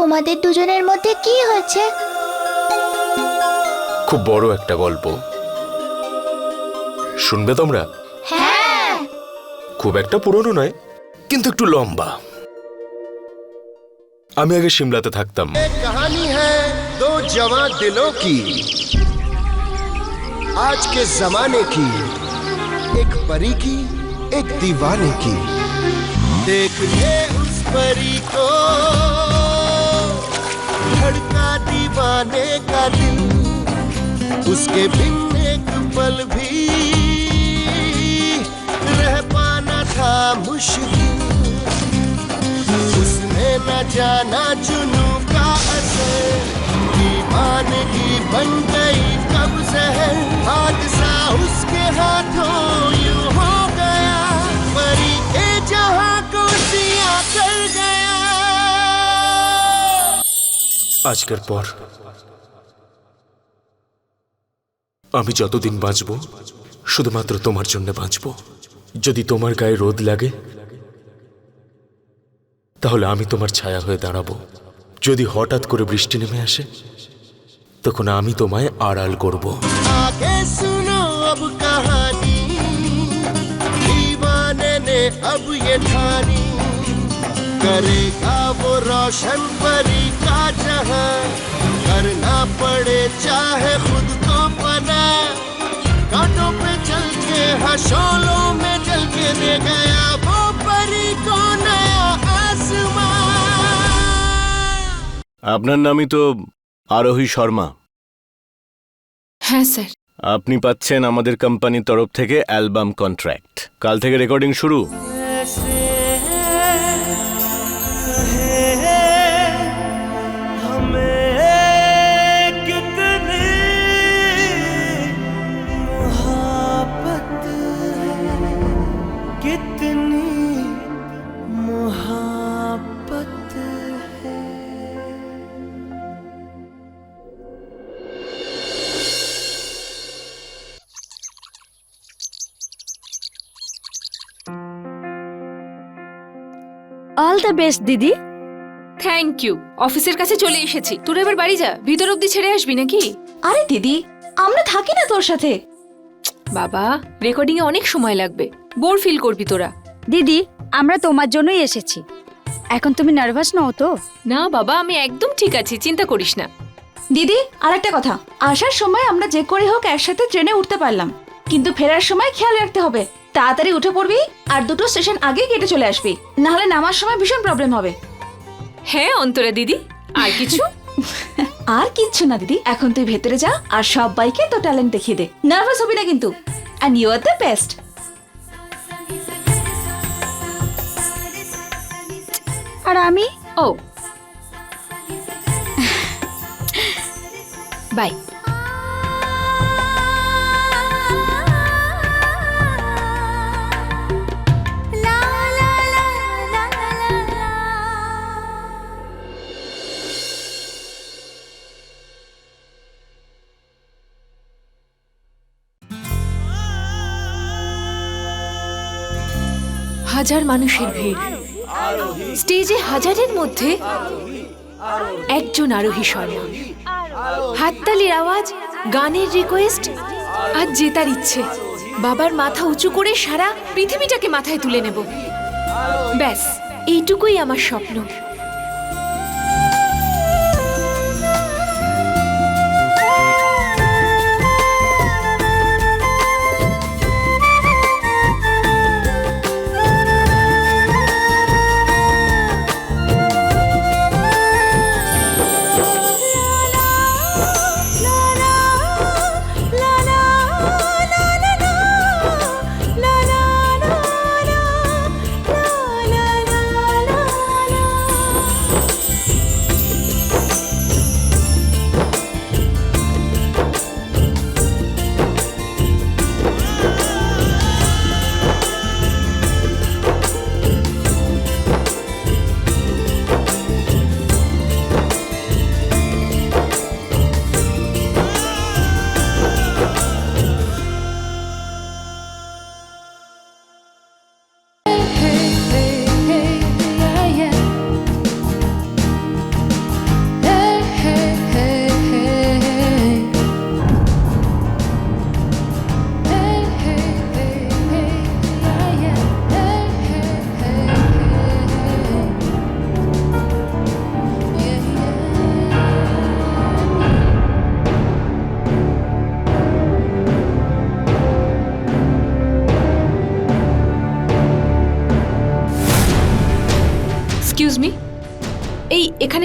তোমাদের দুজনের মধ্যে কি হচ্ছে খুব বড় একটা গল্প শুনবে তোমরা হ্যাঁ খুব একটা পুরনো নয় কিন্তু একটু লম্বা আমি আগে সিমলাতে থাকতাম एक कहानी है दो जवान दिलों की आज के जमाने की एक परी की एक दीवाने की देखिए उस परी को धड़का जमाने का दिल उसके बिन एक पल भी रह पाना था मुश्किल। उसने न जाना चुनू का असर दीवानगी बन गई कब जहर। हादसा उसके हाथों यूँ हो गया, परी के जहाँ को दिया कर गया। आज कर पौर। আমি যতদিন বাঁচব শুধুমাত্র তোমার জন্য বাঁচব যদি তোমার গায়ে রোদ লাগে তাহলে আমি তোমার ছায়া হয়ে দাঁড়াবো যদি হঠাৎ করে বৃষ্টি নেমে আসে তখন আমি তোমায় আড়াল করব आगे सुनो अब कहानी दीवाने ने अब ये ठानी करेगा वो रोशन परी का जहां करना पड़े चाहे खुद को पना कांटों पे चल के हशोलों में जल के दे गया वो परी को नया आसमां আপনার নামই তো আরোহী শর্মা হ্যাঁ স্যার আপনি পাচ্ছেন আমাদের কোম্পানির তরফ থেকে অ্যালবাম কন্ট্রাক্ট কাল থেকে রেকর্ডিং শুরু অল বেশ দিদি। থ্যাংক ইউ অফিসের কাছে চলে এসেছি। তোরা এবার বাড়ি যা। ভিতর অব্দি ছেড়ে আসবি নাকি? আরে দিদি আমরা থাকি না তোর সাথে। বাবা রেকর্ডিং এ অনেক সময় লাগবে। বোর ফিল করবি তোরা। দিদি আমরা তোমার জন্যই এসেছি। এখন তুমি নার্ভাস নও তো? না বাবা আমি একদম ঠিক আছি। চিন্তা করিস না। দিদি আর একটা কথা। আসার সময় আমরা যে করে হোক একসাথে ট্রেনে উঠতে পারলাম। কিন্তু ফেরার সময় খেয়াল রাখতে হবে। তাড়াতাড়ি উঠে পড়বি আর দুটো স্টেশন আগেই কেটে চলে আসবি। না হলে নামার সময় ভীষণ প্রবলেম হবে। হ্যাঁ অন্তরা দিদি। আর কিছু? আর কিচ্ছু না দিদি। এখন তুই ভেতরে যা আর সবাইকে তো ট্যালেন্ট দেখিয়ে দে। নার্ভাস হবি না কিন্তু। And you are the best আর আমি? ও। বাই হাজার মানুষের ভিড়। স্টেজে হাজারের মধ্যে একজন আরোহী শর্মা হাততালির আওয়াজ, গানের রিকোয়েস্ট আর জেতার ইচ্ছে। বাবার মাথা উঁচু করে সারা পৃথিবীটাকে মাথায় তুলে নেব। ব্যাস, এইটুকুই আমার স্বপ্ন।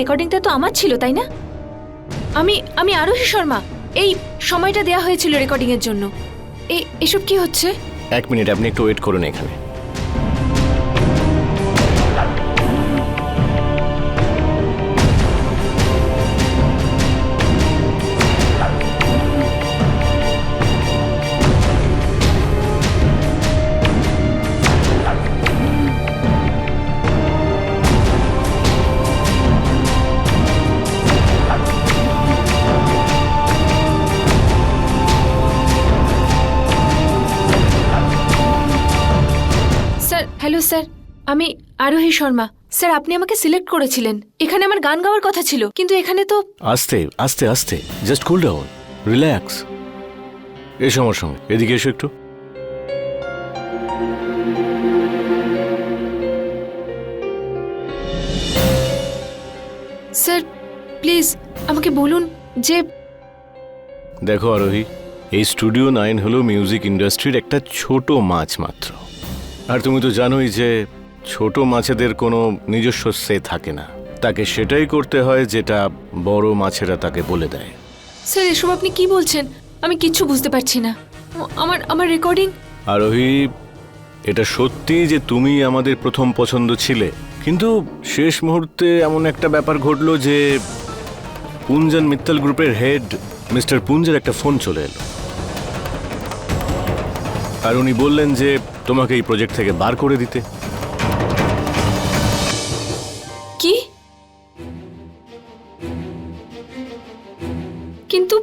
রেকর্ডিংটা তো আমার ছিল, তাই না? আমি আমি আরোহী শর্মা, এই সময়টা দেয়া হয়েছিল রেকর্ডিং এর জন্য এসব কি হচ্ছে? এক মিনিট, আপনি একটু ওয়েট করুন এখানে। স্যার হ্যালো স্যার আমি আরোহী শর্মা। স্যার আপনি আমাকে সিলেক্ট করেছিলেন। এখানে আমার গান গাওয়ার কথা ছিল কিন্তু এখানে তো আস্তে আস্তে আস্তে জাস্ট কুল ডাউন রিল্যাক্স এসো আমার সঙ্গে এদিকে এসো একটু। স্যার প্লিজ আমাকে বলুন যে দেখো আরোহী এই স্টুডিও নাইন হলো মিউজিক ইন্ডাস্ট্রির একটা ছোট মাছ মাত্র। আর তুমি তো জানোই যে ছোট মাছেদের কোনো নিজস্ব সে থাকে না। তাকে সেটাই করতে হয় যেটা বড় মাছেরা তাকে বলে দেয়। স্যার এসব আপনি কি বলছেন? আমি কিচ্ছু বুঝতে পারছি না। আমার আমার রেকর্ডিং আরোহী এটা সত্যি যে তুমি আমাদের প্রথম পছন্দ ছিলে কিন্তু শেষ মুহূর্তে এমন একটা ব্যাপার ঘটলো যে পুঞ্জন মিত্তল গ্রুপের হেড মিস্টার পুঞ্জের একটা ফোন চলে এলো। আর উনি বললেন যে তোমাকে এই প্রজেক্ট থেকে বার করে দিতে। কি? কিন্তু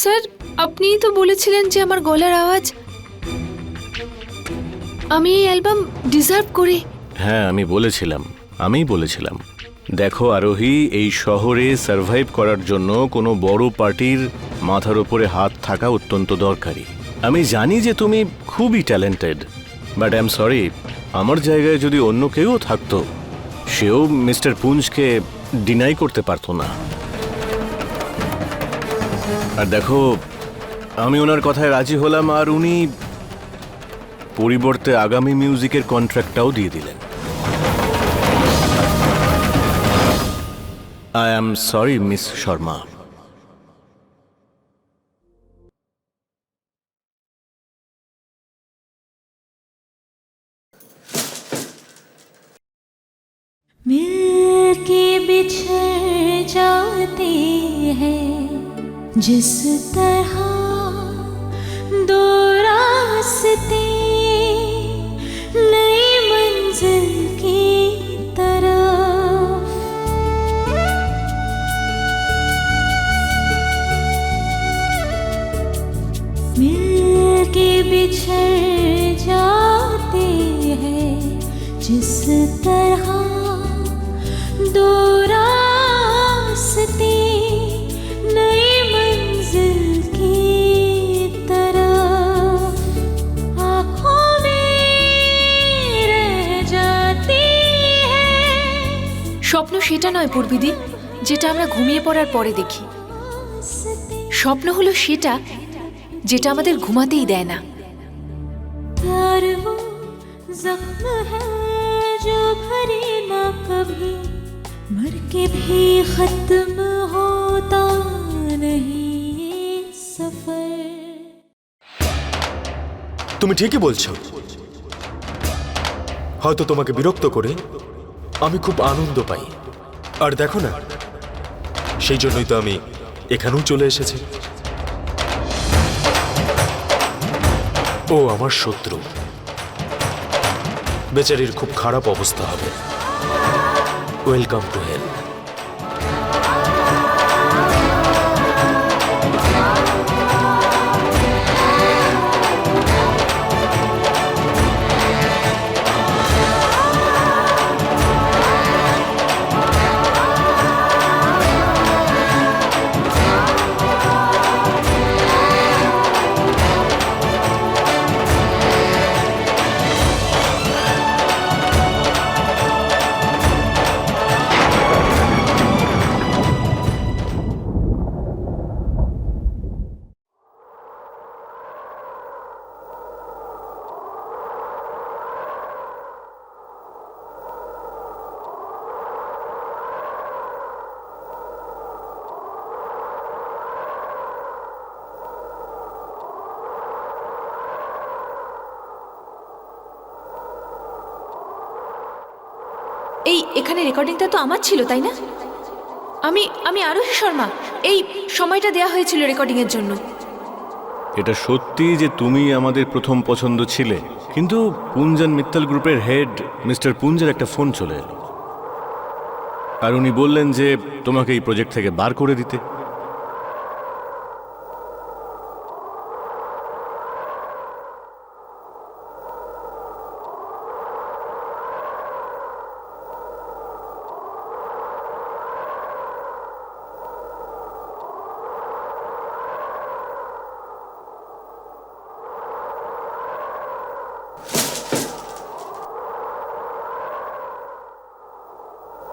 স্যার আপনিই তো বলেছিলেন যে আমার গলার আওয়াজ। আমি এই অ্যালবাম ডিজার্ভ করি। হ্যাঁ আমি বলেছিলাম আমিই বলেছিলাম। দেখো আরোহী এই শহরে সার্ভাইভ করার জন্য কোনো বড় পার্টির মাথার ওপরে হাত থাকা অত্যন্ত দরকারি। আমি জানি যে তুমি খুবই talented but I am sorry আমার জায়গায় যদি অন্য কেউ থাকতো, সেও মিস্টার পুঞ্জকে ডিনাই করতে পারতো না। আর দেখো, আমি ওনার কথায় রাজি হলাম আর উনি পরিবর্তে আগামী মিউজিকের কন্ট্রাক্টটাও দিয়ে দিলেন। I am sorry miss Sharma जिस तरह दो रास्ते পূর্বিদি যেটা আমরা ঘুমিয়ে পড়ার পরে দেখি। স্বপ্ন হলো সেটা যেটা আমাদের ঘুমাতেই দেয় না। তুমি ঠিকই বলছো। হয়তো তোমাকে বিরক্ত করে আমি খুব আনন্দ পাই। আর দেখো না, সেই জন্যই তো আমি এখানেও চলে এসেছি। ও আমার শত্রু। বেচারির খুব খারাপ অবস্থা হবে। ওয়েলকাম টু হেল এখানে রেকর্ডিংটা তো আমার ছিল, তাই না? আমি আমি আরোহী শর্মা, এই সময়টা দেয়া হয়েছিল রেকর্ডিংয়ের জন্য। এটা সত্যি যে তুমি আমাদের প্রথম পছন্দ ছিলে, কিন্তু পুঞ্জন মিত্তাল গ্রুপের হেড মিস্টার পুঞ্জের একটা ফোন চলে এলো। আর উনি বললেন যে, তোমাকে এই প্রজেক্ট থেকে বার করে দিতে।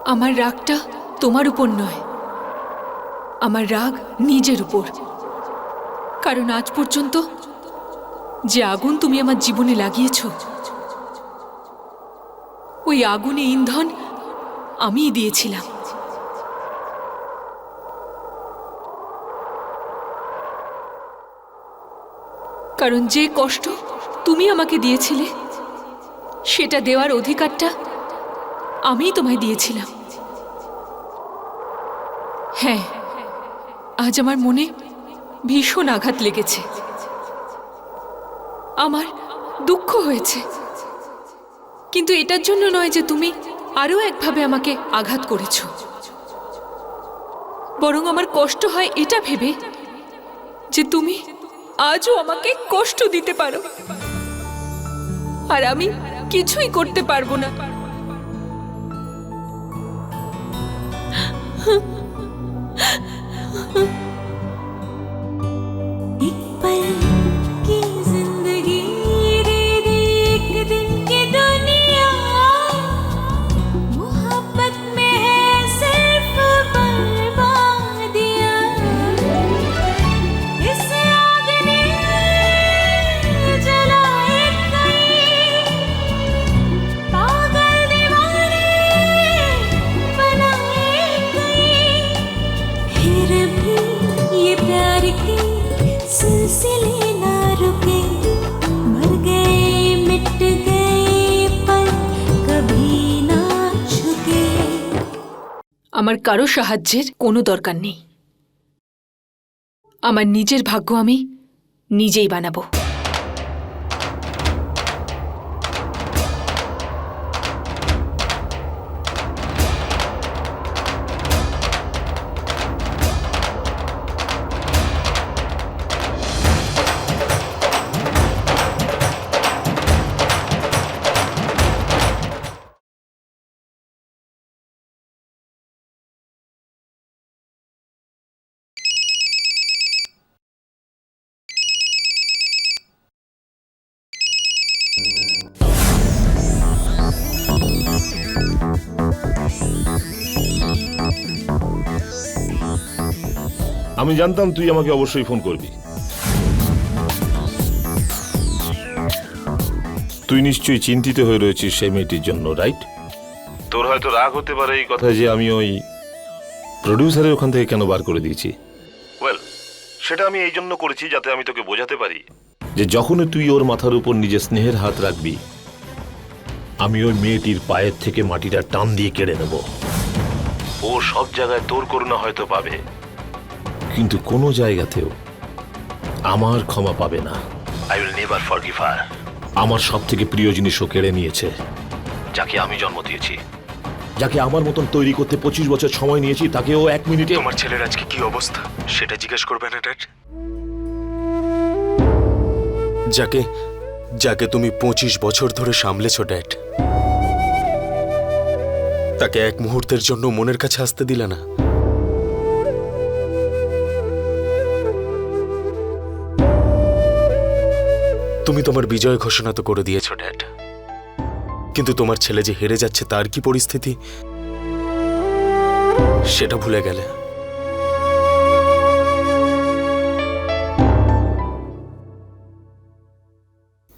আমার রাগটা তোমার উপর নয়। আমার রাগ নিজের উপর। কারণ আজ পর্যন্ত যে আগুন তুমি আমার জীবনে লাগিয়েছ, ওই আগুনে ইন্ধন আমিই দিয়েছিলাম। কারণ যে কষ্ট তুমি আমাকে দিয়েছিলে, সেটা দেওয়ার অধিকারটা আমিই তোমায় দিয়েছিলাম। হ্যাঁ আজ আমার মনে ভীষণ আঘাত লেগেছে। আমার দুঃখ হয়েছে। কিন্তু এটার জন্য নয় যে তুমি আরও একভাবে আমাকে আঘাত করেছ। বরং আমার কষ্ট হয় এটা ভেবে যে তুমি আজও আমাকে কষ্ট দিতে পারো। আর আমি কিছুই করতে পারব না। আমার কারও সাহায্যের কোনো দরকার নেই। আমার নিজের ভাগ্য আমি নিজেই বানাবো। আমি জানতাম তুই আমাকে অবশ্যই ফোন করবি। তুই নিশ্চয়ই চিন্তিত হয়ে রয়েছিস সেই মেয়েটির জন্য, রাইট? তোর হয়তো রাগ হতে পারে এই কথা যে আমি ওই প্রডিউসারের ওখান থেকে কেন বার করে দিয়েছি। ওয়েল, সেটা আমি এই জন্য করেছি যাতে আমি তোকে বোঝাতে পারি যে যখনই তুই ওর মাথার উপর নিজের স্নেহের হাত রাখবি, আমি ওই মেয়েটির পায়ের থেকে মাটিটা টান দিয়ে কেড়ে নেব। ও সব জায়গায় তোর করুণা হয়তো পাবে। কিন্তু কোনো জায়গাতেও আমার ক্ষমা পাবে না। I will never forgive her আমার সব থেকে প্রিয় জিনিসও কেড়ে নিয়েছে। যাকে আমি জন্ম দিয়েছি। যাকে আমার মতন তৈরি করতে পঁচিশ বছর সময় নিয়েছি তাকে ও এক মিনিটে আমার ছেলের আজকে কি অবস্থা? সেটা জিজ্ঞেস করবে না ড্যাড। যাকে যাকে তুমি পঁচিশ বছর ধরে সামলেছ ড্যাড। তাকে এক মুহূর্তের জন্য মনের কাছে আসতে দিলে না। তুমি তোমার বিজয় ঘোষণা তো করে দিয়েছ ড্যাড। কিন্তু তোমার ছেলে যে হেরে যাচ্ছে তার কি পরিস্থিতি? সেটা ভুলে গেলে।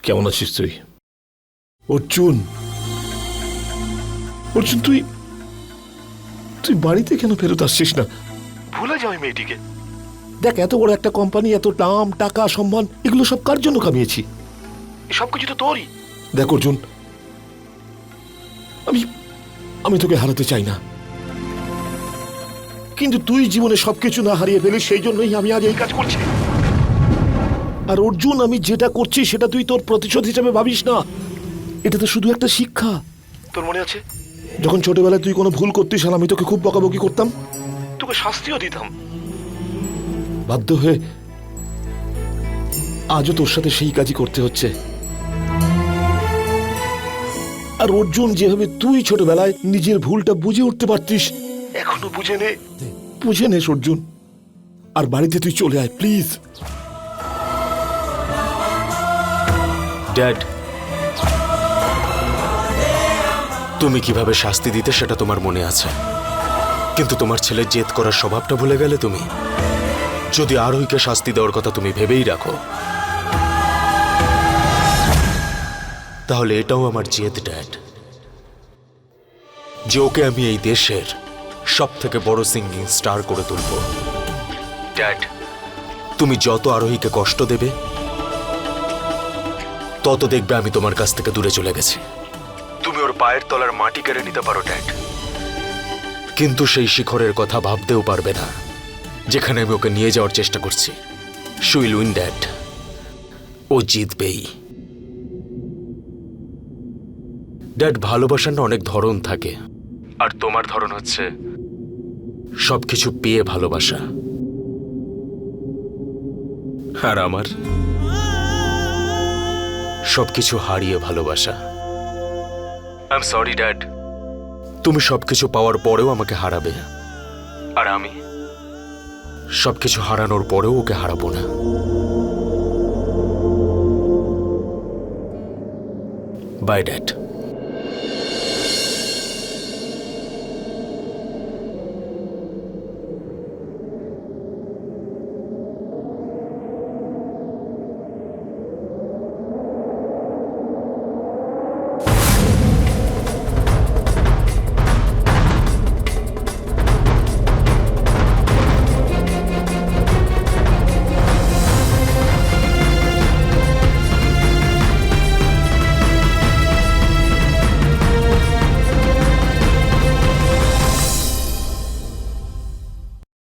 কেমন আছিস তুই? অর্জুন। অর্জুন তুই তুই বাড়িতে কেন ফেরত আসছিস না? ভুলে যাও মেয়েটিকে। দেখ এত বড় একটা কোম্পানি এত দাম টাকা সম্মান এগুলো সব কার জন্য কামিয়েছি? সব কিছু তো তোরই। দেখ অর্জুন আমি আমি তোকে হারাতে চাই না। কিন্তু তুই জীবনে সবকিছু না হারিয়ে ফেলিস সেই জন্যই আমি আজ এই কাজ করছি। আর অর্জুন আমি যেটা করছি সেটা তুই তোর প্রতিশোধ হিসেবে ভাবিস না। এটা তো শুধু একটা শিক্ষা। তোর মনে আছে? যখন ছোটবেলায় তুই কোনো ভুল করতিস আর আমি তোকে খুব বকাবকি করতাম তোকে শাস্তিও দিতাম। বাধ্য হয়ে আজও তোর সাথে সেই কাজই করতে হচ্ছে। আর অর্জুন, যেভাবে তুই ছোটবেলায় নিজের ভুলটা বুঝে উঠতে পারতিস, এখনও বুঝে নে। বুঝে নেস অর্জুন আর বাড়িতে তুই চলে আয়, প্লিজ। ড্যাড, তুমি কীভাবে শাস্তি দিতে সেটা তোমার মনে আছে? কিন্তু তোমার ছেলে জেদ করার স্বভাবটা ভুলে গেলে তুমি? যদি আরোহীকে শাস্তি দেওয়ার কথা তুমি ভেবেই রাখো তাহলে এটাও আমার জেদ ড্যাড। যে ওকে আমি এই দেশের সব থেকে বড় সিঙ্গিং স্টার করে তুলব। ড্যাড। তুমি যত আরোহীকে কষ্ট দেবে তত দেখবে আমি তোমার কাছ থেকে দূরে চলে গেছি। তুমি ওর পায়ের তলার মাটি কেড়ে নিতে পারো ড্যাড। কিন্তু সেই শিখরের কথা ভাবতেও পারবে না যেখানে আমি ওকে নিয়ে যাওয়ার চেষ্টা করছি। She'll win dad. ও জিতবেই। ড্যাড ভালোবাসার না অনেক ধরন থাকে। আর তোমার ধরন হচ্ছে সবকিছু পেয়ে ভালোবাসা। আর আমার সবকিছু হারিয়ে ভালোবাসা। আই সরি ড্যাড তুমি সবকিছু পাওয়ার পরেও আমাকে হারাবে। আর আমি সবকিছু হারানোর পরেও ওকে হারাবো না। By dad